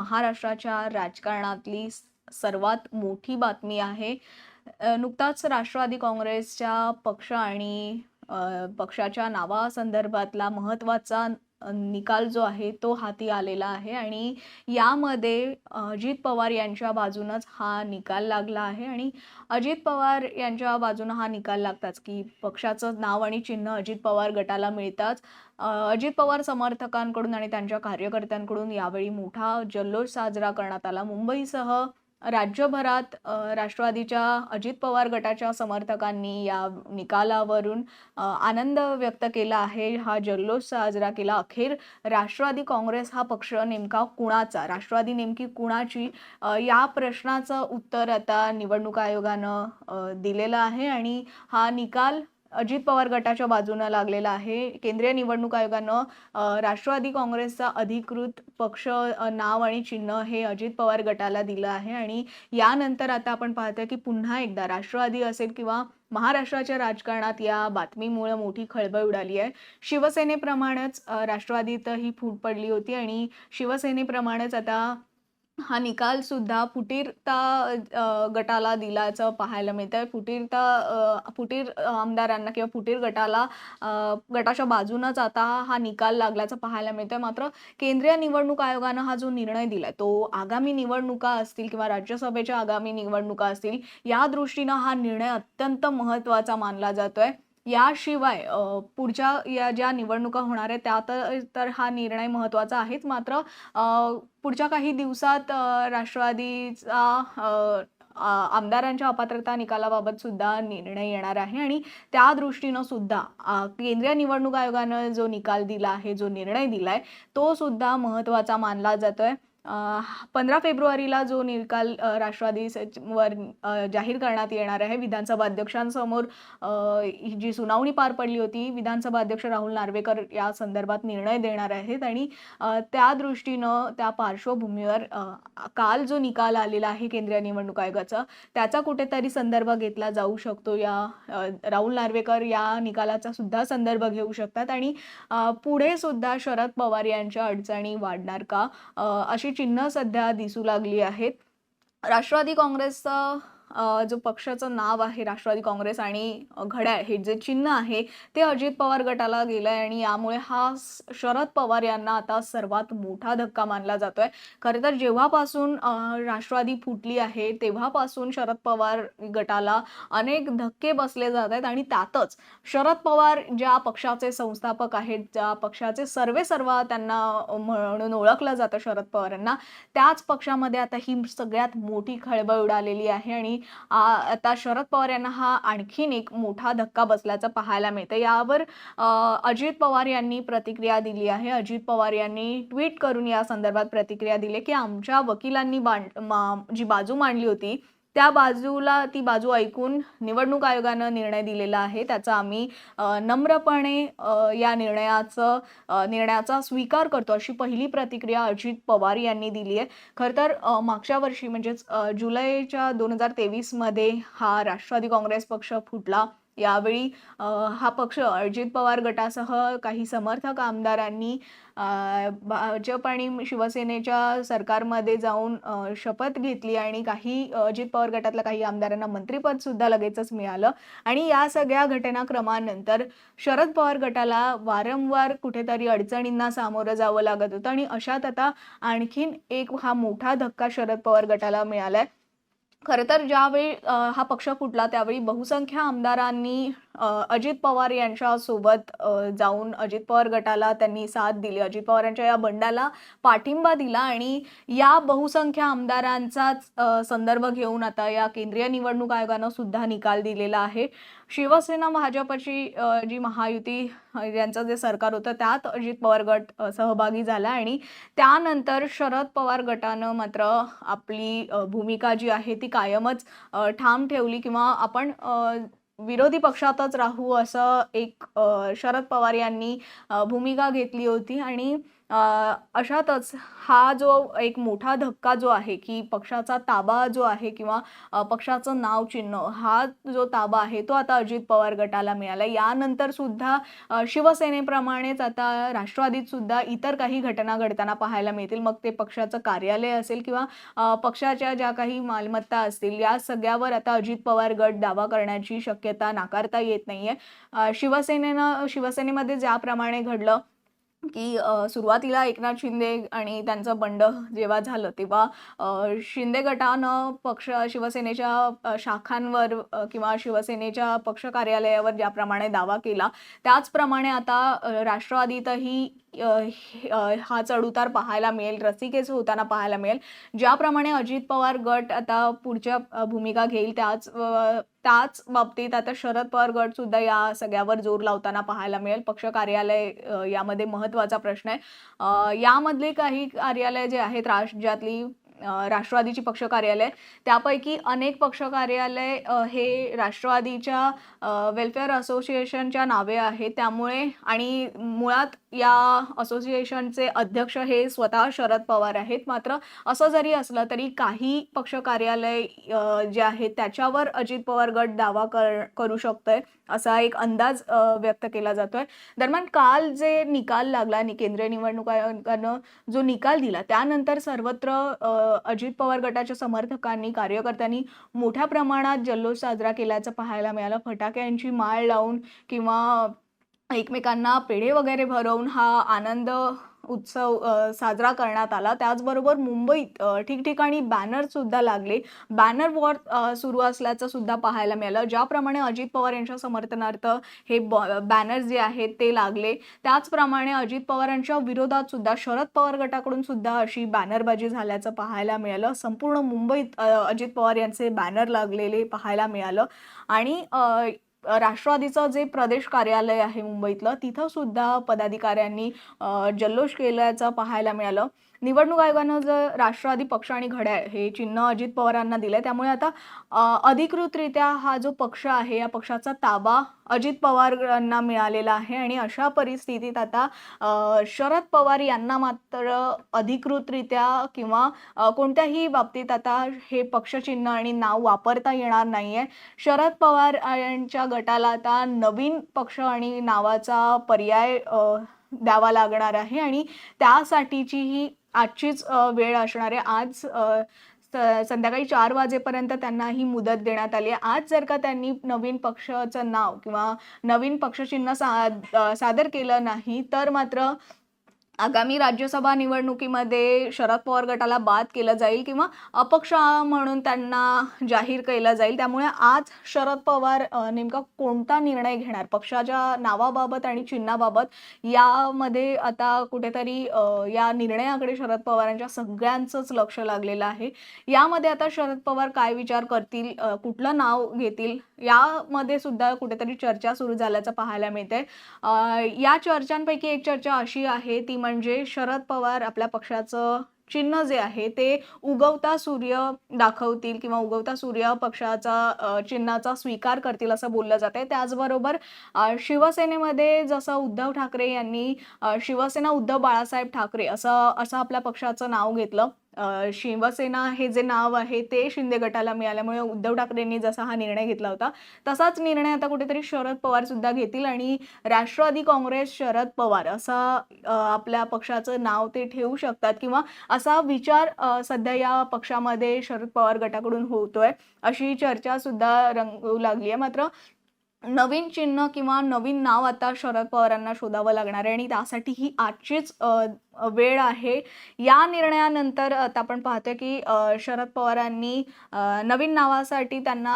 महाराष्ट्राच्या राजकारणातली सर्वात मोठी बातमी आहे. नुकताच राष्ट्रवादी काँग्रेसच्या पक्ष आणि पक्षाच्या नावासंदर्भातला महत्त्वाचा निकाल जो आहे तो हाती आलेला आहे आणि यामध्ये अजित पवार यांच्या बाजूनच हा निकाल लागला आहे आणि अजित पवार यांच्या बाजूनं हा निकाल लागताच की पक्षाचं नाव आणि चिन्ह अजित पवार गटाला मिळताच. अजित पवार समर्थकांकडून आणि त्यांच्या कार्यकर्त्यांकडून यावेळी मोठा जल्लोष साजरा करण्यात आला. मुंबईसह राज्यभरात राष्ट्रवादीच्या अजित पवार गटाच्या समर्थकांनी या निकालावरून आनंद व्यक्त केला आहे. हा जल्लोष साजरा केला. अखेर राष्ट्रवादी काँग्रेस हा पक्ष नेमका कुणाचा? राष्ट्रवादी नेमकी कुणाची? या प्रश्नाचं उत्तर आता निवडणूक आयोगानं दिलेलं आहे आणि हा निकाल अजित पवार गटाच्या बाजूनं लागलेला आहे. केंद्रीय निवडणूक आयोगानं राष्ट्रवादी काँग्रेसचा अधिकृत पक्ष नाव आणि चिन्ह हे अजित पवार गटाला दिलं आहे. आणि यानंतर आता आपण पाहतोय की पुन्हा एकदा राष्ट्रवादी असेल किंवा महाराष्ट्राच्या राजकारणात या बातमीमुळे मोठी खळबळ उडाली आहे. शिवसेनेप्रमाणेच राष्ट्रवादीतही फूट पडली होती आणि शिवसेनेप्रमाणेच आता हा निकाल सुद्धा फुटीरता गटाला दिल्याचं पाहायला मिळतं फुटीरता फुटीर आमदारांना किंवा फुटीर गटाला गटाच्या बाजूनच आता हा निकाल लागल्याचं पाहायला मिळतंय. मात्र केंद्रीय निवडणूक आयोगानं हा जो निर्णय दिलाय तो आगामी निवडणुका असतील किंवा राज्यसभेच्या आगामी निवडणुका असतील या दृष्टीनं हा निर्णय अत्यंत महत्त्वाचा मानला जातोय. याशिवाय पुढच्या या ज्या निवडणुका होणार आहेत त्यात तर हा निर्णय महत्त्वाचा आहेच मात्र पुढच्या काही दिवसात राष्ट्रवादीचा आमदारांच्या अपात्रता निकालाबाबत सुद्धा निर्णय येणार आहे. आणि त्या दृष्टीनं सुद्धा केंद्रीय निवडणूक आयोगानं जो निकाल दिला आहे जो निर्णय दिला आहे तो सुद्धा महत्त्वाचा मानला जातोय. पंधरा फेब्रुवारीला जो निकाल राष्ट्रवादी वर जाहीर करण्यात येणार आहे विधानसभा अध्यक्षांसमोर ही जी सुनावणी पार पडली होती विधानसभा अध्यक्ष राहुल नार्वेकर या संदर्भात निर्णय देणार आहेत आणि त्या दृष्टीनं त्या पार्श्वभूमीवर काल जो निकाल आलेला आहे केंद्रीय निवडणूक आयोगाचा त्याचा कुठेतरी संदर्भ घेतला जाऊ शकतो या राहुल नार्वेकर या निकालाचा सुद्धा संदर्भ घेऊ शकतात आणि पुढे सुद्धा शरद पवार यांच्या अडचणी वाढणार का अशी चिन्ह सध्या दिसू लागली आहेत. राष्ट्रवादी काँग्रेसचं जो पक्षाचं नाव आहे राष्ट्रवादी काँग्रेस आणि घड्याळ हे जे चिन्ह आहे ते अजित पवार गटाला गेलं आहे आणि यामुळे हा स- शरद पवार यांना आता सर्वात मोठा धक्का मानला जातोय. खरं तर जेव्हापासून राष्ट्रवादी फुटली आहे तेव्हापासून शरद पवार गटाला अनेक धक्के बसले जात आहेत आणि त्यातच शरद पवार ज्या पक्षाचे संस्थापक आहेत ज्या पक्षाचे सर्वे सर्व त्यांना म्हणून ओळखलं जातं शरद पवारांना त्याच पक्षामध्ये आता ही सगळ्यात मोठी खळबळ उडालेली आहे आणि आता शरद पवार यांना हा आणखीन एक मोठा धक्का बसल्याचं पाहायला मिळतं. यावर अजित पवार यांनी प्रतिक्रिया दिली आहे. अजित पवार यांनी ट्विट करून या संदर्भात प्रतिक्रिया दिली की आमच्या वकिलांनी बांड जी बाजू मांडली होती त्या बाजूला ती बाजू ऐकून निवडणूक आयोगानं निर्णय दिलेला आहे. त्याचा आम्ही नम्रपणे या निर्णयाचं निर्णयाचा स्वीकार करतो अशी पहिली प्रतिक्रिया अजित पवार यांनी दिली आहे. खरं तर मागच्या वर्षी म्हणजेच जुलैच्या दोन हजार तेवीसमध्ये हा राष्ट्रवादी काँग्रेस पक्ष फुटला. यावेळी हा पक्ष अजित पवार गटासह काही समर्थक आमदारांनी भाजप आणि शिवसेनेच्या सरकारमध्ये जाऊन शपथ घेतली आणि काही अजित पवार गटातल्या काही आमदारांना मंत्रीपदसुद्धा लगेचच मिळालं. आणि या सगळ्या घटनाक्रमानंतर शरद पवार गटाला वारंवार कुठेतरी अडचणींना सामोरं जावं लागत होतं आणि अशात आता आणखीन एक हा मोठा धक्का शरद पवार गटाला मिळालाय. खरं तर ज्यावेळी हा पक्ष फुटला त्यावेळी बहुसंख्य आमदारांनी अजित पवार यांच्यासोबत जाऊन अजित पवार गटाला त्यांनी साथ दिली. अजित पवार यांच्या या बंडाला पाठिंबा दिला आणि या बहुसंख्य आमदारांचाच संदर्भ घेऊन आता या केंद्रीय निवडणूक आयोगानं सुद्धा निकाल दिलेला आहे. शिवसेना भाजपची जी महायुती यांचं जे सरकार होतं त्यात अजित पवार गट सहभागी झाला आणि त्यानंतर शरद पवार गटानं मात्र आपली भूमिका जी आहे ती कायमच ठाम ठेवली किंवा आपण विरोधी पक्षातच राहू असं एक शरद पवार यांनी भूमिका घेतली होती. आणि अशातच हा जो एक मोठा धक्का जो आहे की पक्षाचा ताबा जो आहे किंवा पक्षाचं नाव चिन्ह हा जो ताबा आहे तो आता अजित पवार गटाला मिळाला. यानंतर सुद्धा शिवसेनेप्रमाणेच आता राष्ट्रवादीत सुद्धा इतर काही घटना घडताना पाहायला मिळतील. मग ते पक्षाचं कार्यालय असेल किंवा पक्षाच्या ज्या काही मालमत्ता असतील या सगळ्यावर आता अजित पवार गट दावा करण्याची शक्यता नाकारता येत नाहीये. शिवसेनेनं शिवसेनेमध्ये ज्याप्रमाणे घडलं की सुरुवातीला एकनाथ शिंदे आणि त्यांचं बंड जेव्हा झालं तेव्हा शिंदे गटानं पक्ष शिवसेनेच्या शाखांवर किंवा शिवसेनेच्या पक्ष कार्यालयावर ज्याप्रमाणे दावा केला त्याचप्रमाणे आता राष्ट्रवादीतही हा चढउतार पाहायला मिळेल रसिकेच होताना पाहायला मिळेल. ज्याप्रमाणे अजित पवार गट आता पुढच्या भूमिका घेईल त्याच त्याच बाबतीत आता शरद पवार गट सुद्धा या सगळ्यावर जोर लावताना पाहायला मिळेल. पक्ष कार्यालय यामध्ये महत्त्वाचा प्रश्न आहे. यामधले काही कार्यालय जे आहेत राज्यातली राष्ट्रवादीची पक्ष कार्यालय त्यापैकी अनेक पक्ष कार्यालय हे राष्ट्रवादीच्या वेलफेअर असोसिएशनच्या नावे आहेत. त्यामुळे आणि मुळात या असोसिएशनचे अध्यक्ष हे स्वतः शरद पवार आहेत. मात्र असं जरी असलं तरी काही पक्ष कार्यालय जे आहेत त्याच्यावर अजित पवार गट दावा कर करू शकतोय असा एक अंदाज व्यक्त केला जातोय. दरम्यान काल जे निकाल लागला केंद्रीय निवडणूक आयोगानं जो निकाल दिला त्यानंतर सर्वत्र अजित पवार गटाच्या समर्थकांनी कार्यकर्त्यांनी मोठ्या प्रमाणात जल्लोष साजरा केल्याचं पाहायला मिळालं. फटाक्यांची माळ लावून किंवा एकमेकांना पेढे वगैरे भरवून हा आनंद उत्सव साजरा करण्यात आला. त्याचबरोबर मुंबईत ठिकठिकाणी बॅनरसुद्धा लागले. बॅनर वॉर सुरू असल्याचं सुद्धा पाहायला मिळालं. ज्याप्रमाणे अजित पवार यांच्या समर्थनार्थ हे बॅनर जे आहेत ते लागले. त्याचप्रमाणे अजित पवारांच्या विरोधात सुद्धा शरद पवार गटाकडून सुद्धा अशी बॅनरबाजी झाल्याचं पाहायला मिळालं. संपूर्ण मुंबईत अजित पवार यांचे बॅनर लागलेले पाहायला मिळालं. आणि राष्ट्रवादीचं जे प्रदेश कार्यालय आहे मुंबईतलं तिथं सुद्धा पदाधिकाऱ्यांनी जल्लोष केल्याचं पाहायला मिळालं. निवडणूक आयोगानं जर राष्ट्रवादी पक्ष आणि घड्याळ हे चिन्ह अजित पवारांना दिलंय त्यामुळे आता अधिकृतरित्या हा जो पक्ष आहे या पक्षाचा ताबा अजित पवारांना मिळालेला आहे आणि अशा परिस्थितीत आता शरद पवार यांना मात्र अधिकृतरित्या किंवा कोणत्याही बाबतीत आता हे पक्षचिन्ह आणि नाव वापरता येणार नाही आहे शरद पवार यांच्या गटाला आता नवीन पक्ष आणि नावाचा पर्याय द्यावा लागणार आहे आणि त्यासाठीची ही आजचीच वेळ असणार आहे. आज संध्याकाळी चार वाजेपर्यंत त्यांना ही मुदत देण्यात आली आहे. आज जर का त्यांनी नवीन पक्षाचं नाव किंवा नवीन पक्षचिन्ह सा सादर केलं नाही तर मात्र आगामी राज्यसभा निवडणुकीमध्ये शरद पवार गटाला बाद केलं जाईल किंवा अपक्ष म्हणून त्यांना जाहीर केलं जाईल. त्यामुळे आज शरद पवार नेमका कोणता निर्णय घेणार? पक्षाच्या नावाबाबत आणि चिन्हाबाबत यामध्ये आता कुठेतरी या निर्णयाकडे शरद पवारांच्या सगळ्यांचंच लक्ष लागलेलं आहे. यामध्ये आता शरद पवार काय विचार करतील कुठलं नाव घेतील यामध्ये सुद्धा कुठेतरी चर्चा सुरू झाल्याचं पाहायला मिळते या चर्चांपैकी एक चर्चा अशी आहे ती म्हणजे म्हणजे शरद पवार आपल्या पक्षाचं चिन्ह जे आहे ते उगवता सूर्य दाखवतील किंवा उगवता सूर्य पक्षाचा चिन्हाचा स्वीकार करतील असं बोललं जात आहे त्याचबरोबर शिवसेनेमध्ये जसं उद्धव ठाकरे यांनी शिवसेना उद्धव बाळासाहेब ठाकरे असं असं आपल्या पक्षाचं नाव घेतलं. शिवसेना हे जे नाव आहे ते शिंदे गटाला मिळाल्यामुळे उद्धव ठाकरेंनी जसा हा निर्णय घेतला होता तसाच निर्णय आता कुठेतरी शरद पवार सुद्धा घेतील आणि राष्ट्रवादी काँग्रेस शरद पवार असा आपल्या पक्षाचं नाव ते ठेवू शकतात किंवा असा विचार सध्या या पक्षामध्ये शरद पवार गटाकडून होतोय अशी चर्चा सुद्धा रंगू लागली आहे. मात्र नवीन चिन्ह किंवा नवीन नाव आता शरद पवारांना शोधावं लागणार आहे आणि त्यासाठी ही आजचीच वेळ आहे. या निर्णयानंतर आता आपण पाहतोय की शरद पवारांनी नवीन नावासाठी त्यांना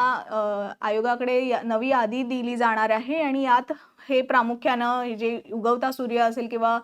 आयोगाकडे या- नवी यादी दिली जाणार आहे आणि यात हे प्रामुख्यानं जे उगवता सूर्य असेल किंवा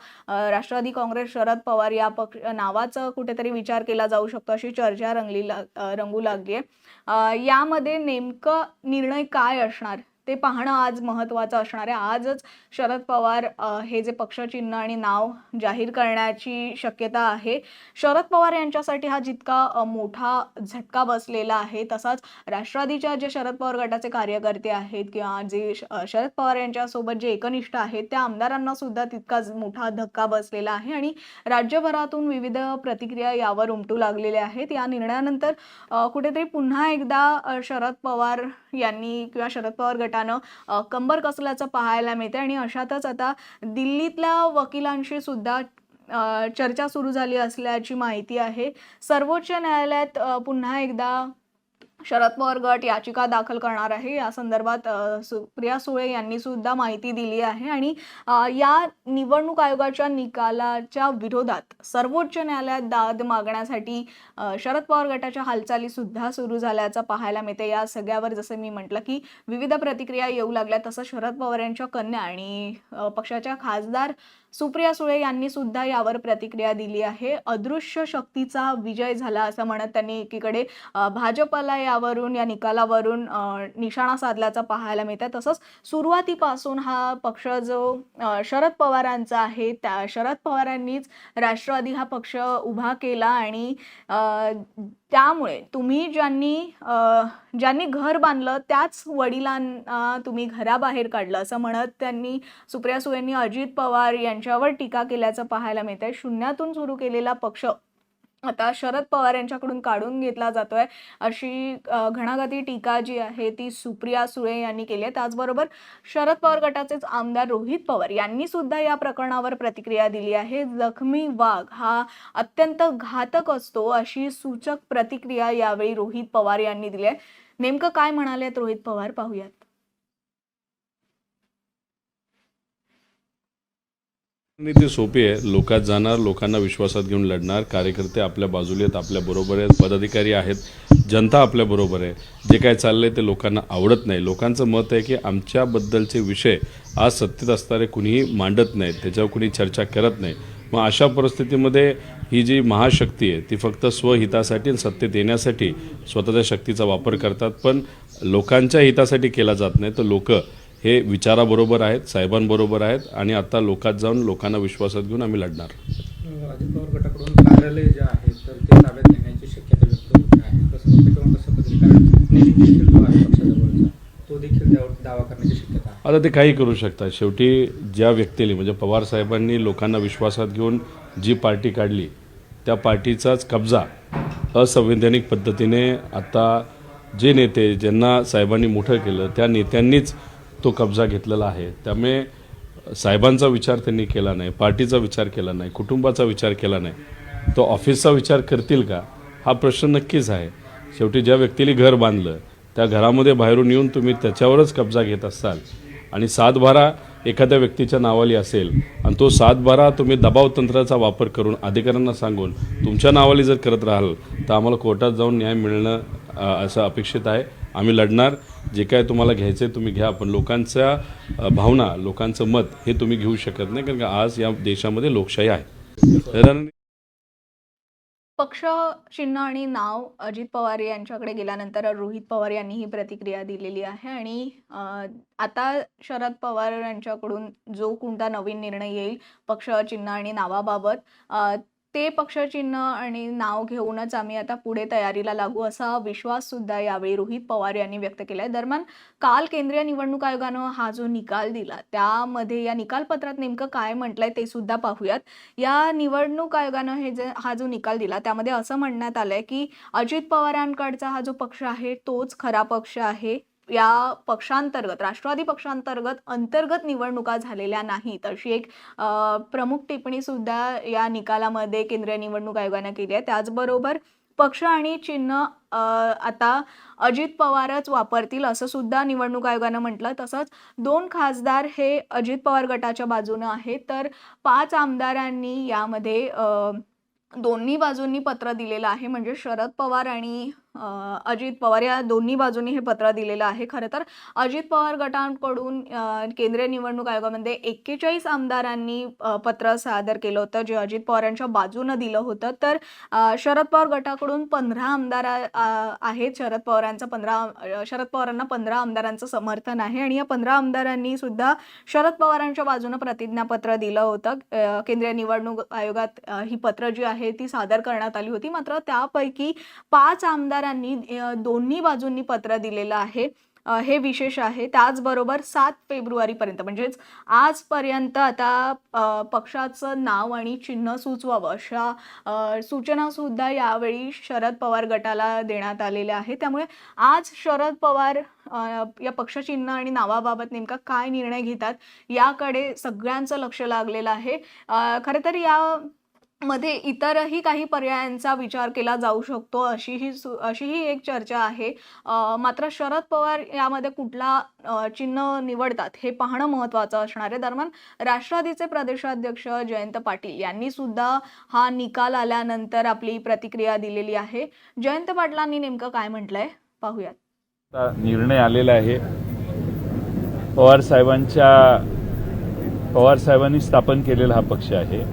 राष्ट्रवादी काँग्रेस शरद पवार या पक्ष नावाचं कुठेतरी विचार केला जाऊ शकतो अशी चर्चा रंगली लाग रंगू लागली आहे यामध्ये नेमकं निर्णय काय असणार? ते पाहणं आज महत्त्वाचं असणार आहे. आजच शरद पवार हे जे पक्षचिन्ह आणि नाव जाहीर करण्याची शक्यता आहे. शरद पवार यांच्यासाठी हा जितका मोठा झटका बसलेला आहे तसाच राष्ट्रवादीच्या जे शरद पवार गटाचे कार्यकर्ते आहेत किंवा जे श- शरद पवार यांच्यासोबत जे एकनिष्ठ आहेत त्या आमदारांना सुद्धा तितकाच मोठा धक्का बसलेला आहे आणि राज्यभरातून विविध प्रतिक्रिया यावर उमटू लागलेल्या आहेत. या निर्णयानंतर कुठेतरी पुन्हा एकदा शरद पवार यांनी किंवा शरद पवार गटा अ, कंबर कसल्याचं पाहायला मिळते आणि अशातच आता दिल्लीतल्या वकिलांशी सुद्धा चर्चा सुरू झाली असल्याची माहिती आहे. सर्वोच्च न्यायालयात पुन्हा एकदा शरद पवार गट याचिका दाखल करणार आहे. या संदर्भात सुप्रिया सुळे यांनी सुद्धा माहिती दिली आहे आणि या निवडणूक आयोगाच्या निकालाच्या विरोधात सर्वोच्च न्यायालयात दाद मागण्यासाठी शरद पवार गटाच्या हालचाली सुद्धा सुरू झाल्याचं पाहायला मिळते. या सगळ्यावर जसं मी म्हटलं की विविध प्रतिक्रिया येऊ लागल्या तसं शरद पवार यांच्या कन्या आणि पक्षाच्या खासदार सुप्रिया सुळे यांनी सुद्धा यावर प्रतिक्रिया दिली आहे. अदृश्य शक्तीचा विजय झाला असं म्हणत त्यांनी एकीकडे भाजपला यावरून या निकालावरून निशाणा साधल्याचं पाहायला मिळतं तसंच सुरुवातीपासून हा पक्ष जो शरद पवारांचा आहे त्या शरद पवारांनीच राष्ट्रवादी हा पक्ष उभा केला आणि त्यामुळे तुम्ही ज्यांनी ज्यांनी घर बांधलं त्याच वडिलांना तुम्ही घराबाहेर काढलं. असं म्हणत त्यांनी सुप्रिया सुळेंनी अजित पवार यांच्यावर टीका केल्याचं पाहायला मिळतंय. शून्यातून सुरू केलेला पक्ष आता शरद पवार यांच्याकडून काढून घेतला जातोय. अशी घणागती घणाघाती टीका जी आहे ती सुप्रिया सुळे यांनी केली आहे. त्याचबरोबर शरद पवार गटाचेच आमदार रोहित पवार यांनी सुद्धा या प्रकरणावर प्रतिक्रिया दिली आहे. जखमी वाघ हा अत्यंत घातक असतो अशी सूचक प्रतिक्रिया यावेळी रोहित पवार यांनी दिली आहे. नेमकं काय म्हणालेत रोहित पवार? पाहूयात. रणनीती सोपी आहे. लोकात जाणार लोकांना विश्वासात घेऊन लढणार. कार्यकर्ते आपल्या बाजूला आहेत आपल्या बरोबर आहेत पदाधिकारी आहेत जनता आपल्या बरोबर आहे. जे काय चाललंय ते लोकांना आवडत नाही. लोकांचं मत आहे की आमच्याबद्दलचे विषय आज सत्तेत असणारे कुणीही मांडत नाहीत त्याच्यावर कुणी चर्चा करत नाही. मग अशा परिस्थितीमध्ये ही जी महाशक्ती आहे ती फक्त स्वहितासाठी आणि सत्तेत येण्यासाठी स्वतःच्या शक्तीचा वापर करतात. पण लोकांच्या हितासाठी केला जात नाही. तर लोकं हे विचाराबरोबर आहेत साहेबांबरोबर आहेत आणि आता लोकात जाऊन लोकांना विश्वासात घेऊन आम्ही लढणार. अजित पवार गटाकडून कार्यालय जे आहे तर ते ताब्यात घेण्याची शक्यता व्यक्त होत आहे कसं वाटतं किंवा कसं पद्धती कारण निधी देखील जो आहे पक्षाजवळचा. तो देखील त्यावर दावा करण्याची शक्यता आहे. आता ते काही करू शकतात. शेवटी ज्या व्यक्तीने म्हणजे पवार साहेबांनी लोकांना विश्वासात घेऊन जी पार्टी काढली त्या पार्टीचाच कब्जा असंवैधानिक पद्धतीने आता जे नेते ज्यांना साहेबांनी मोठं केलं त्या नेत्यांनीच तो कब्जा घेतलेला आहे. त्यामुळे साहेबांचा विचार त्यांनी केला नाही पार्टीचा विचार केला नाही कुटुंबाचा विचार केला नाही. तो ऑफिसचा विचार करतील का? हा प्रश्न नक्कीच आहे. शेवटी ज्या व्यक्तीने घर बांधलं त्या घरामध्ये बाहेरून येऊन तुम्ही त्याच्यावरच कब्जा घेत असाल आणि सातबारा एखाद्या व्यक्तीच्या नावाली असेल आणि तो सातबारा तुम्ही दबाव तंत्राचा वापर करून अधिकाऱ्यांना सांगून तुमच्या नावाली जर करत राहाल तर आम्हाला कोर्टात जाऊन न्याय मिळणं असं अपेक्षित आहे. आम्ही लढणार. जे काय तुम्हाला घ्यायचं आहे तुम्ही घ्या. पण लोकांच्या भावना लोकांचं मत हे तुम्ही घेऊ शकत नाही कारण का आज या देशामध्ये लोकशाही आहे. पक्ष चिन्ह आणि नाव अजित पवार यांच्याकडे गेल्यानंतर रोहित पवार यांनी ही प्रतिक्रिया दिलेली आहे आणि आता शरद पवार यांच्याकडून जो कोणता नवीन निर्णय येईल पक्ष चिन्ह आणि नावाबाबत ते पक्षचिन्ह आणि नाव घेऊनच आम्ही आता पुढे तयारीला लागू असा विश्वास सुद्धा यावेळी रोहित पवार यांनी व्यक्त केलाय. दरम्यान काल केंद्रीय निवडणूक आयोगानं हा जो निकाल दिला त्यामध्ये या निकालपत्रात नेमकं काय म्हटलंय ते सुद्धा पाहूयात. या निवडणूक आयोगानं हे जे हा जो निकाल दिला त्यामध्ये असं म्हणण्यात आलंय की अजित पवारांकडचा हा जो पक्ष आहे तोच खरा पक्ष आहे. या पक्षांतर्गत राष्ट्रवादी पक्षांतर्गत अंतर्गत निवडणुका झालेल्या नाहीत अशी एक प्रमुख टिप्पणी सुद्धा या निकालामध्ये केंद्रीय निवडणूक आयोगानं केली आहे. त्याचबरोबर पक्ष आणि चिन्ह आता अजित पवारच वापरतील असं सुद्धा निवडणूक आयोगानं म्हटलं. तसंच दोन खासदार हे अजित पवार गटाच्या बाजूनं आहेत. तर पाच आमदारांनी यामध्ये दोन्ही बाजूंनी पत्र दिलेलं आहे. म्हणजे शरद पवार आणि अजित पवार या दोन्ही बाजूंनी हे पत्र दिलेलं आहे. खरं तर अजित पवार गटांकडून केंद्रीय निवडणूक आयोगामध्ये एक्केचाळीस आमदारांनी पत्र सादर केलं होतं. जे अजित पवारांच्या बाजूनं दिलं होतं. तर शरद पवार गटाकडून पंधरा आमदार आहेत. शरद पवारांचं पंधरा शरद पवारांना पंधरा आमदारांचं समर्थन आहे. आणि या पंधरा आमदारांनी सुद्धा शरद पवारांच्या बाजूनं प्रतिज्ञापत्र दिलं होतं. केंद्रीय निवडणूक आयोगात ही पत्र जी आहे ती सादर करण्यात आली होती. मात्र त्यापैकी पाच आमदार अ, दोन्ही बाजूंनी पत्र दिलेलं आहे. हे विशेष आहे. त्याचबरोबर सात फेब्रुवारीपर्यंत म्हणजेच आजपर्यंत आता पक्षाचं नाव आणि चिन्ह सुचवावं अशा सूचनासुद्धा यावेळी शरद पवार गटाला देण्यात आलेल्या आहेत. त्यामुळे आज शरद पवार या पक्षचिन्ह आणि नावाबाबत नेमका काय निर्णय घेतात याकडे सगळ्यांचं लक्ष लागलेलं आहे. खरं तर या मध्ये इतरही काही पर्यायांचा विचार केला जाऊ शकतो अशीही सु अशीही एक चर्चा आहे. मात्र शरद पवार यामध्ये कुठला चिन्ह निवडतात हे पाहणं महत्त्वाचं असणार आहे. दरम्यान राष्ट्रवादीचे प्रदेशाध्यक्ष जयंत पाटील यांनी सुद्धा हा निकाल आल्यानंतर आपली प्रतिक्रिया दिलेली आहे. जयंत पाटलांनी नेमकं काय म्हटलंय? पाहूयात. निर्णय आलेला आहे. पवार साहेबांच्या पवार साहेबांनी स्थापन केलेला हा पक्ष आहे.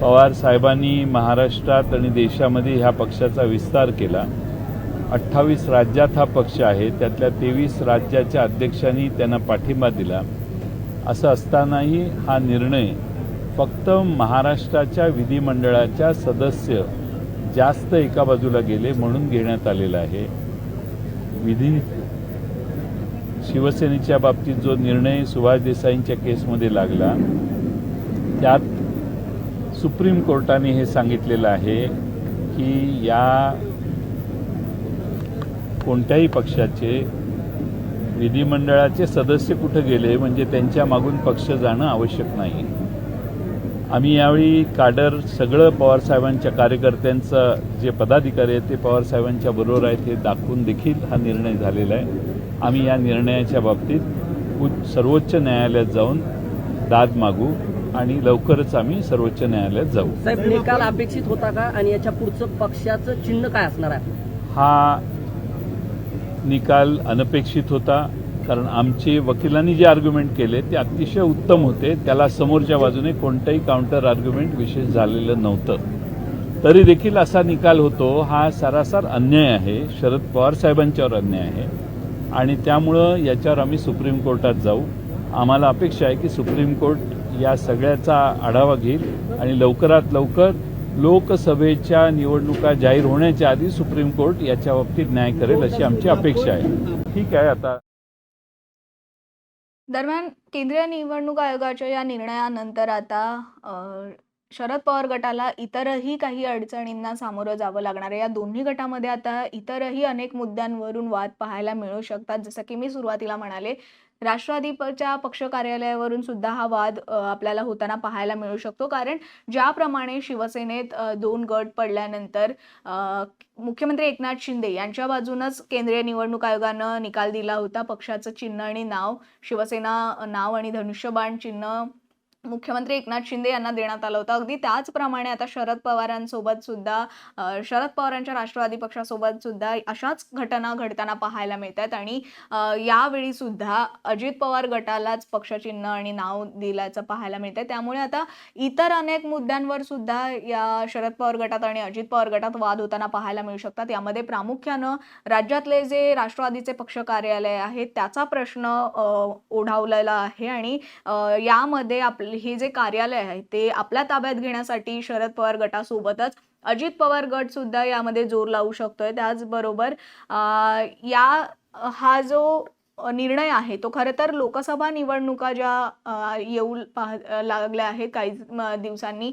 पवार साहेबांनी महाराष्ट्रात आणि देशामध्ये ह्या पक्षाचा विस्तार केला. अठ्ठावीस राज्यात हा पक्ष आहे. त्यातल्या तेवीस राज्याच्या अध्यक्षांनी त्यांना पाठिंबा दिला. असं असतानाही हा निर्णय फक्त महाराष्ट्राच्या विधिमंडळाच्या सदस्य जास्त एका बाजूला गेले म्हणून घेण्यात आलेला आहे. विधी शिवसेनेच्या बाबतीत जो निर्णय सुभाष देसाईंच्या केसमध्ये लागला त्यात सुप्रीम कोर्टाने हे सांगितलेलं आहे की या कोणत्याही पक्षाचे विधिमंडळाचे सदस्य कुठं गेले म्हणजे त्यांच्या मागून पक्ष जाणं आवश्यक नाही. आम्ही यावेळी काडर सगळं पवारसाहेबांच्या कार्यकर्त्यांचं जे पदाधिकारी आहेत ते पवारसाहेबांच्या बरोबर आहेत हे दाखवून देखील हा निर्णय झालेला आहे. आम्ही या निर्णयाच्या बाबतीत उच्च सर्वोच्च न्यायालयात जाऊन दाद मागू. आणि लवकरच आम्ही सर्वोच्च न्यायालयात जाऊ. साहेब निकाल अपेक्षित होता का? आणि याच्या पुढचं पक्षाचं चिन्ह काय असणार आहे? हा निकाल अनपेक्षित होता कारण आमचे वकिलांनी जे आर्ग्युमेंट केले ते अतिशय उत्तम होते. त्याला समोरच्या बाजूने कोणतंही काउंटर आर्ग्युमेंट विशेष झालेलं नव्हतं. तरी देखील असा निकाल होतो. हा सरासर अन्याय आहे. शरद पवार साहेबांच्यावर अन्याय आहे. आणि त्यामुळं याच्यावर आम्ही सुप्रीम कोर्टात जाऊ. आम्हाला अपेक्षा आहे की सुप्रीम कोर्ट या सगळ्याचा आढावा घेईल आणि लवकरात लवकर लोकसभेच्या निवडणुका जाहीर होण्याच्या आधी सुप्रीम कोर्ट याच्या बाबतीत न्याय करेल अशी आमची अपेक्षा आहे. ठीक आहे आता दरम्यान केंद्रीय निवडणूक आयोगाच्या या निर्णयानंतर आता शरद पवार गटाला इतरही काही अडचणींना सामोरं जावं लागणार आहे. या दोन्ही गटामध्ये आता इतरही अनेक मुद्द्यांवरून वाद पाहायला मिळू शकतात. जसं की मी सुरुवातीला म्हणाले राष्ट्रवादीच्या पक्ष कार्यालयावरून सुद्धा हा वाद आपल्याला होताना पाहायला मिळू शकतो. कारण ज्याप्रमाणे शिवसेनेत दोन गट पडल्यानंतर मुख्यमंत्री एकनाथ शिंदे यांच्या बाजूनच केंद्रीय निवडणूक आयोगानं निकाल दिला होता. पक्षाचं चिन्ह आणि नाव शिवसेना नाव आणि धनुष्यबाण चिन्ह मुख्यमंत्री एकनाथ शिंदे यांना देण्यात आलं होतं. अगदी त्याचप्रमाणे आता शरद पवारांसोबत सुद्धा शरद पवारांच्या राष्ट्रवादी पक्षासोबत सुद्धा अशाच घटना घडताना पाहायला मिळतात आणि यावेळी सुद्धा अजित पवार गटालाच पक्षचिन्ह आणि नाव दिल्याचं पाहायला मिळतंय. त्यामुळे आता इतर अनेक मुद्द्यांवर सुद्धा या शरद पवार गटात आणि अजित पवार गटात वाद होताना पाहायला मिळू शकतात. यामध्ये प्रामुख्यानं राज्यातले जे राष्ट्रवादीचे पक्ष कार्यालय आहेत त्याचा प्रश्न ओढावलेला आहे आणि यामध्ये आपले हे जे कार्यालय आहे ते आपल्या ताब्यात घेण्यासाठी शरद पवार गटासोबतच अजित पवार गट सुद्धा यामध्ये जोर लावू शकतोय. त्याचबरोबर या हा जो निर्णय आहे तो खरं तर लोकसभा निवडणुका ज्या येऊ पाह लागल्या आहेत काही म, दिवसांनी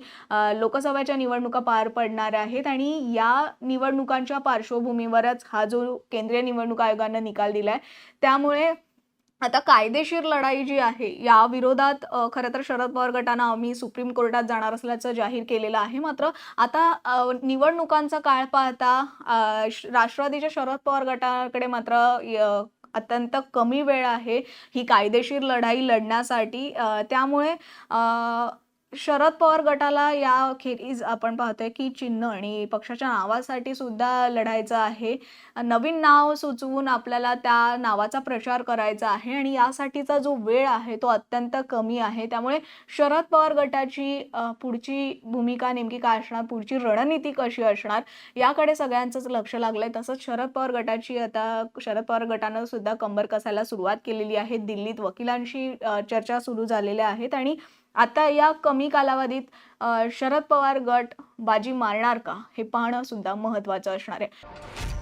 लोकसभेच्या निवडणुका पार पडणार आहेत आणि या निवडणुकांच्या पार्श्वभूमीवरच हा जो केंद्रीय निवडणूक आयोगानं निकाल दिला आहे त्यामुळे आता कायदेशीर लढाई जी आहे या विरोधात खरं तर शरद पवार गटानं आम्ही सुप्रीम कोर्टात जाणार असल्याचं जाहीर केलेलं आहे. मात्र आता निवडणुकांचा काळ पाहता श- राष्ट्रवादीच्या शरद पवार गटाकडे मात्र य- अत्यंत कमी वेळ आहे ही कायदेशीर लढाई लढण्यासाठी. त्यामुळे शरद पवार गटाला या खेरीज आपण पाहतोय की चिन्ह आणि पक्षाच्या नावासाठी सुद्धा लढायचं आहे. नवीन नाव सुचवून आपल्याला त्या नावाचा प्रचार करायचा आहे आणि यासाठीचा जो वेळ आहे तो अत्यंत कमी आहे. त्यामुळे शरद पवार गटाची पुढची भूमिका नेमकी काय असणार? पुढची रणनीती कशी असणार? याकडे सगळ्यांचंच लक्ष लागलंय. तसंच शरद पवार गटाची आता शरद पवार गटानं सुद्धा कंबर कसायला सुरुवात केलेली आहे. दिल्लीत वकिलांशी चर्चा सुरू झालेल्या आहेत आणि आता या कमी कालावधीत शरद पवार गट बाजी मारणार का? हे पाहणं सुद्धा महत्त्वाचं असणार आहे.